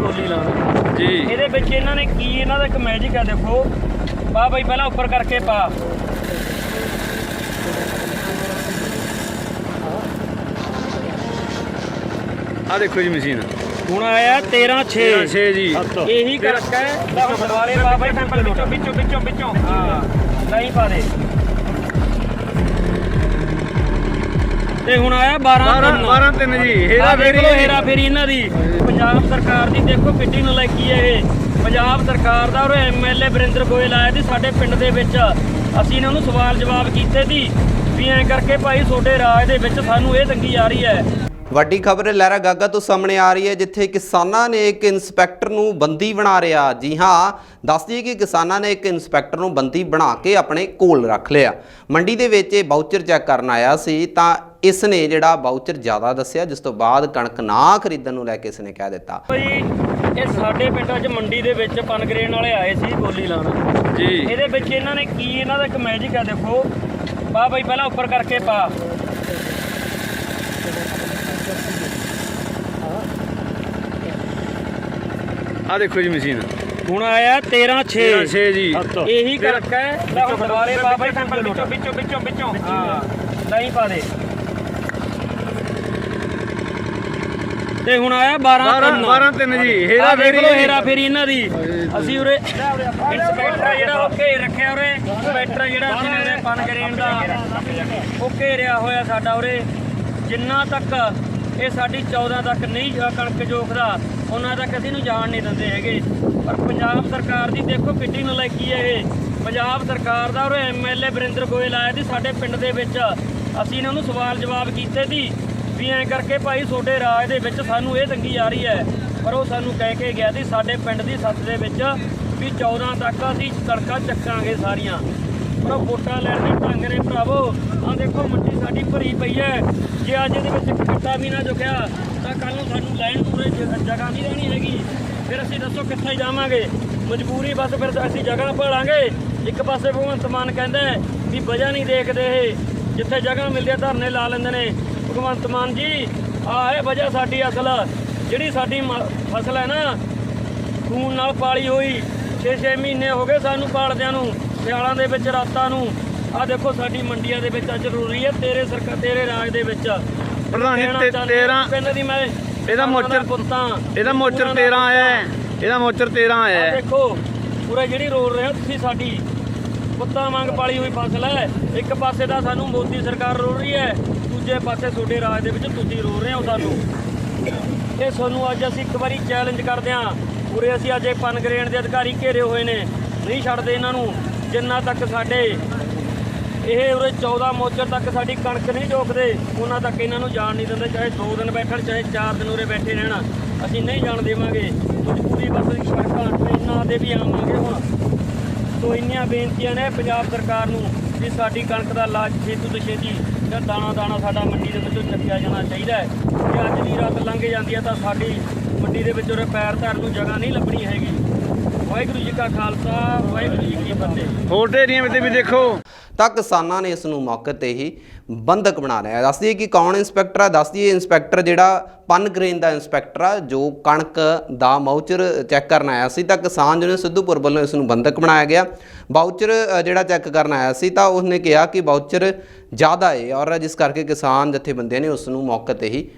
ਬੋਲੀ ਲਾਉਣਾ ਜੀ। ਇਹਦੇ ਵਿੱਚ ਇਹਨਾਂ ਨੇ ਕੀ ਇਹਨਾਂ ਦਾ ਇੱਕ ਮੈਜਿਕ ਹੈ ਦੇਖੋ। ਪਾ ਬਈ ਪਹਿਲਾਂ ਉੱਪਰ ਕਰਕੇ ਪਾ। ਆ ਦੇਖੋ ਜੀ ਮਸ਼ੀਨ। ਹੁਣ ਆਇਆ 13 6 6 ਜੀ। ਇਹੀ ਕਰਕੇ ਦਰਵਾਲੇ ਪਾ ਬਈ ਸੈਂਪਲ ਵਿੱਚੋਂ ਵਿੱਚੋਂ ਵਿੱਚੋਂ ਵਿੱਚੋਂ ਹਾਂ। ਨਹੀਂ ਪਾ ਦੇ ਤੇ ਹੁਣ ਆਇਆ 12 12 12 3 ਜੀ। ਹੇਰਾ ਫੇਰੀ ਹੇਰਾ ਫੇਰੀ ਇਹਨਾਂ ਦੀ। ਪੰਜਾਬ ਸਰਕਾਰ ਦੀ ਦੇਖੋ ਕਿੱਡੀ ਨਲਾਇਕੀ ਹੈ ਇਹ। ਪੰਜਾਬ ਸਰਕਾਰ ਦਾ ਔਰ ਐਮਐਲਏ ਬਰਿੰਦਰ ਗੋਇਲ ਆਇਆ ਸੀ ਸਾਡੇ ਪਿੰਡ ਦੇ ਵਿੱਚ ਅਸੀਂ ਇਹਨਾਂ ਨੂੰ ਸਵਾਲ ਜਵਾਬ ਕੀਤੇ ਸੀ ਵੀ ਐਂ ਕਰਕੇ ਭਾਈ ਤੁਹਾਡੇ ਰਾਜ ਦੇ ਵਿੱਚ ਸਾਨੂੰ ਇਹ ਤੰਗੀ ਆ ਰਹੀ ਹੈ। ਵੱਡੀ ਖਬਰ ਲਹਿਰਾ ਗਾਗਾ ਤੋਂ ਸਾਹਮਣੇ ਆ ਰਹੀ ਹੈ ਜਿੱਥੇ ਕਿਸਾਨਾਂ ਨੇ ਇੱਕ ਇੰਸਪੈਕਟਰ ਨੂੰ ਬੰਦੀ ਬਣਾ ਰਿਹਾ। ਜੀ ਹਾਂ ਦੱਸ ਦਈਏ ਕਿ ਕਿਸਾਨਾਂ ਨੇ ਇੱਕ ਇੰਸਪੈਕਟਰ ਨੂੰ ਬੰਦੀ ਬਣਾ ਕੇ ਆਪਣੇ ਕੋਲ ਰੱਖ ਲਿਆ। ਮੰਡੀ ਦੇ ਵਿੱਚ ਇਹ ਬਾਊਚਰ ਚੈੱਕ ਕਰਨ ਆਇਆ ਸੀ ਤਾਂ ਇਸ ਨੇ ਜਿਹੜਾ ਬਾਊਚਰ ਜ਼ਿਆਦਾ ਦੱਸਿਆ ਜਿਸ ਤੋਂ ਬਾਅਦ ਕਣਕ ਨਾ ਖਰੀਦਣ ਨੂੰ ਲੈ ਕੇ ਇਸ ਨੇ ਕਹਿ ਦਿੱਤਾ। ਭਾਈ ਇਹ ਸਾਡੇ ਪਿੰਡਾਂ 'ਚ ਮੰਡੀ ਦੇ ਵਿੱਚ ਪਨਗਰੇਨ ਵਾਲੇ ਆਏ ਸੀ ਬੋਲੀ ਲਾਉਣ। ਜੀ। ਇਹਦੇ ਵਿੱਚ ਇਹਨਾਂ ਨੇ ਕੀ ਇਹਨਾਂ ਦਾ ਇੱਕ ਮੈਜਿਕ ਹੈ ਦੇਖੋ। ਪਾ ਬਈ ਪਹਿਲਾਂ ਉੱਪਰ ਕਰਕੇ ਪਾ। ਆ ਦੇਖੋ ਜੀ ਮਸ਼ੀਨ। ਹੁਣ ਆਇਆ 13 6 6 ਜੀ। ਇਹੀ ਕਰਕੇ ਦਰਵਾਲੇ ਪਾ ਬਈ ਸੈਂਪਲ ਵਿੱਚੋਂ ਵਿੱਚੋਂ ਵਿੱਚੋਂ ਵਿੱਚੋਂ। ਹਾਂ। ਨਹੀਂ ਪਾ ਦੇ। ਤੇ ਹੁਣ ਆਇਆ 12 12 12 3 ਜੀ। ਹੇਰਾ ਫੇਰੀ ਹੇਰਾ ਫੇਰੀ ਇਹਨਾਂ ਦੀ। ਅਸੀਂ ਉਰੇ ਇੰਸਪੈਕਟਰ ਜਿਹੜਾ ਉਹ ਘੇਰ ਰੱਖਿਆ ਉਰੇ। ਇੰਸਪੈਕਟਰ ਜਿਹੜਾ ਅਸੀਂ ਉਰੇ ਪਨ ਗਰੇਨ ਦਾ। ਉਹ ਘੇਰਿਆ ਹੋਇਆ ਸਾਡਾ ਉਰੇ। ਜਿੰਨਾ ਤੱਕ ਇਹ ਸਾਡੀ 14 ਤੱਕ ਨਹੀਂ ਜਾ ਕਣਕ ਜੋਖਦਾ ਉਹਨਾਂ ਤੱਕ ਅਸੀਂ ਨੂੰ ਜਾਣ ਨਹੀਂ ਦਿੰਦੇ ਹੈਗੇ। ਪਰ ਪੰਜਾਬ ਸਰਕਾਰ ਦੀ ਦੇਖੋ ਕਿੱਡੀ ਨਲਾਇਕੀ ਹੈ ਇਹ। ਪੰਜਾਬ ਸਰਕਾਰ ਦਾ ਔਰ ਐਮਐਲਏ ਬਰਿੰਦਰ ਗੋਇਲ ਆਇਆ ਸੀ ਸਾਡੇ ਪਿੰਡ ਦੇ ਵਿੱਚ। ਅਸੀਂ ਇਹਨਾਂ ਨੂੰ ਸਵਾਲ ਜਵਾਬ ਕੀਤੇ ਸੀ। ਵੀ ਐਂ ਕਰਕੇ ਭਾਈ ਤੁਹਾਡੇ ਰਾਜ ਦੇ ਵਿੱਚ ਸਾਨੂੰ ਇਹ ਤੰਗੀ ਆ ਰਹੀ ਹੈ। ਪਰ ਉਹ ਸਾਨੂੰ ਕਹਿ ਕੇ ਗਿਆ ਸੀ, ਸਾਡੇ ਪਿੰਡ ਦੀ ਸੱਤ ਦੇ ਵਿੱਚ ਵੀ 14 ਤੱਕ ਅਸੀਂ ਸੜਕਾਂ ਚੱਕਾਂਗੇ ਸਾਰੀਆਂ। ਪਰ ਉਹ ਵੋਟਾਂ ਲੈਣ ਦੇ ਢੰਗ ਨੇ ਭਰਾਵੋ। ਆਹ ਦੇਖੋ ਮੰਡੀ ਸਾਡੀ ਭਰੀ ਪਈ ਹੈ। ਜੇ ਅੱਜ ਇਹਦੇ ਵਿੱਚ ਇੱਕ ਕੱਟਾ ਵੀ ਨਾ ਜੁਕਿਆ ਤਾਂ ਕੱਲ ਨੂੰ ਸਾਨੂੰ ਲੈਣ ਪੂਰੇ ਜਗ੍ਹਾ ਨਹੀਂ ਰਹਿਣੀ ਹੈਗੀ। ਫਿਰ ਅਸੀਂ ਦੱਸੋ ਕਿੱਥੇ ਜਾਵਾਂਗੇ? ਮਜਬੂਰੀ ਬਸ ਫਿਰ ਅਸੀਂ ਜਗ੍ਹਾ ਭਾਲਾਂਗੇ। ਇੱਕ ਪਾਸੇ ਭਗਵੰਤ ਮਾਨ ਕਹਿੰਦਾ ਵੀ ਵਜ੍ਹਾ ਨਹੀਂ ਦੇਖਦੇ ਇਹ। ਜਿੱਥੇ ਜਗ੍ਹਾ ਮਿਲਦੀ ਧਰਨੇ ਲਾ ਲੈਂਦੇ ਨੇ। ਭਗਵੰਤ ਮਾਨ ਜੀ ਆਹ ਹੈ ਵਜ੍ਹਾ ਸਾਡੀ ਅਸਲ। ਜਿਹੜੀ ਸਾਡੀ ਫਸਲ ਹੈ ਨਾ ਖੂਨ ਨਾਲ ਪਾਲੀ ਹੋਈ 6-6 ਮਹੀਨੇ ਹੋ ਗਏ ਸਾਨੂੰ ਪਾਲਦਿਆਂ ਨੂੰ ਸਿਆਲਾਂ ਦੇ ਵਿੱਚ ਰਾਤਾਂ ਨੂੰ। ਆਹ ਦੇਖੋ ਸਾਡੀ ਮੰਡੀਆਂ ਦੇ ਵਿੱਚ ਅੱਜ ਜ਼ਰੂਰੀ ਹੈ ਤੇਰੇ ਸਰਕਾਰ ਤੇਰੇ ਰਾਜ ਦੇ ਵਿੱਚ। ਪ੍ਰਧਾਨ ਜੀ, ਕਹਿਣਾ ਤੇ- ਚਾਹੁੰਦੇ ਹਾਂ, ਤੇਰਾਂ- ਪਿੰਡ ਦੀ ਮੈਂ ਇਹਦਾ ਮੋਚਰ- ਇਹਦਾ ਮੋਚਰ 13 ਆਇਆ ਇਹਦਾ ਮੋਚਰ 13 ਆਇਆ ਦੇਖੋ ਪੂਰਾ ਜਿਹੜੀ ਰੋਲ ਰਹੇ ਤੁਸੀਂ ਸਾਡੀ ਪੁੱਤਾਂ ਵਾਂਗ ਪਾਲੀ ਹੋਈ ਫਸਲ ਹੈ। ਇੱਕ ਪਾਸੇ ਦਾ ਸਾਨੂੰ ਮੋਦੀ ਸਰਕਾਰ ਰੋਲ ਰਹੀ ਹੈ, ਦੂਜੇ ਪਾਸੇ ਤੁਹਾਡੇ ਰਾਜ ਦੇ ਵਿੱਚ ਤੁਸੀਂ ਰੋਲ ਰਹੇ ਹੋ ਸਾਨੂੰ। ਇਹ ਤੁਹਾਨੂੰ ਅੱਜ ਅਸੀਂ ਇੱਕ ਵਾਰੀ ਚੈਲੰਜ ਕਰਦੇ ਹਾਂ। ਪੂਰੇ ਅਸੀਂ ਅੱਜ ਇਹ ਪਨਗਰੇਨ ਦੇ ਅਧਿਕਾਰੀ ਘੇਰੇ ਹੋਏ ਨੇ। ਨਹੀਂ ਛੱਡਦੇ ਇਹਨਾਂ ਨੂੰ, ਜਿੰਨਾ ਤੱਕ ਸਾਡੇ ਇਹ ਉਰੇ 14 ਮੋਚਰ ਤੱਕ ਸਾਡੀ ਕਣਕ ਨਹੀਂ ਜੋਖਦੇ ਉਹਨਾਂ ਤੱਕ ਇਹਨਾਂ ਨੂੰ ਜਾਣ ਨਹੀਂ ਦਿੰਦੇ। ਚਾਹੇ 2 ਦਿਨ ਬੈਠਣ, ਚਾਹੇ 4 ਦਿਨ ਉਰੇ ਬੈਠੇ ਰਹਿਣਾ। ਅਸੀਂ ਨਹੀਂ ਜਾਣ ਦੇਵਾਂਗੇ। ਮਜਬੂਰੀ ਬਸ ਸੜਕਾਂ ਟ੍ਰੇਨਾਂ ਦੇ ਵੀ ਆਵਾਂਗੇ ਹੁਣ। ਸੋ ਇੰਨੀਆਂ ਬੇਨਤੀਆਂ ਨੇ ਪੰਜਾਬ ਸਰਕਾਰ ਨੂੰ ਵੀ ਸਾਡੀ ਕਣਕ ਦਾ ਲਾਜ ਛੇਤੀ ਤੋਂ ਛੇਤੀ ਜਾਂ ਦਾਣਾ ਦਾਣਾ ਸਾਡਾ ਮੰਡੀ ਦੇ ਵਿੱਚੋਂ ਚੱਕਿਆ ਜਾਣਾ ਚਾਹੀਦਾ ਹੈ। ਜੇ ਅੱਜ ਦੀ ਰਾਤ ਲੰਘ ਜਾਂਦੀ ਹੈ ਤਾਂ ਸਾਡੀ ਮੰਡੀ ਦੇ ਵਿੱਚ ਉਰੇ ਪੈਰ ਧਰਨ ਨੂੰ ਜਗ੍ਹਾ ਨਹੀਂ ਲੱਭਣੀ ਹੈਗੀ। ਵਾਹਿਗੁਰੂ ਜੀ ਕਾ ਖਾਲਸਾ, ਵਾਹਿਗੁਰੂ ਜੀ ਕੀ ਫਤਿਹ। ਹੋਰ ਢੇਰੀਆਂ ਵਿੱਚ ਵੀ ਦੇਖੋ। ਤਾਂ ਕਿਸਾਨਾਂ ਨੇ ਇਸ ਨੂੰ ਮੌਕੇ ਤੇ ਹੀ ਬੰਧਕ ਬਣਾ ਲਿਆ ਦੱਸ ਦਈਏ ਕਿ ਕੌਣ ਇੰਸਪੈਕਟਰ ਆ? ਦੱਸ ਦਈਏ ਇੰਸਪੈਕਟਰ ਜਿਹੜਾ ਪਨ ਗ੍ਰੇਨ ਦਾ ਇੰਸਪੈਕਟਰ ਆ, ਜੋ ਕਣਕ ਦਾ ਮਾਊਚਰ ਚੈੱਕ ਕਰਨ ਆਇਆ ਸੀ, ਤਾਂ ਕਿਸਾਨ ਜਿਹਨੇ ਸਿੱਧੂਪੁਰ ਵੱਲੋਂ ਇਸ ਨੂੰ ਬੰਧਕ ਬਣਾਇਆ ਗਿਆ। ਬਾਊਚਰ ਜਿਹੜਾ ਚੈੱਕ ਕਰਨ ਆਇਆ ਸੀ, ਤਾਂ ਉਸਨੇ ਕਿਹਾ ਕਿ ਬਾਊਚਰ ਜ਼ਿਆਦਾ ਹੈ ਔਰ ਜਿਸ ਕਰਕੇ ਕਿਸਾਨ ਜਥੇਬੰਦੀਆਂ ਨੇ ਉਸ ਨੂੰ ਮੌਕੇ ਤੇ ਹੀ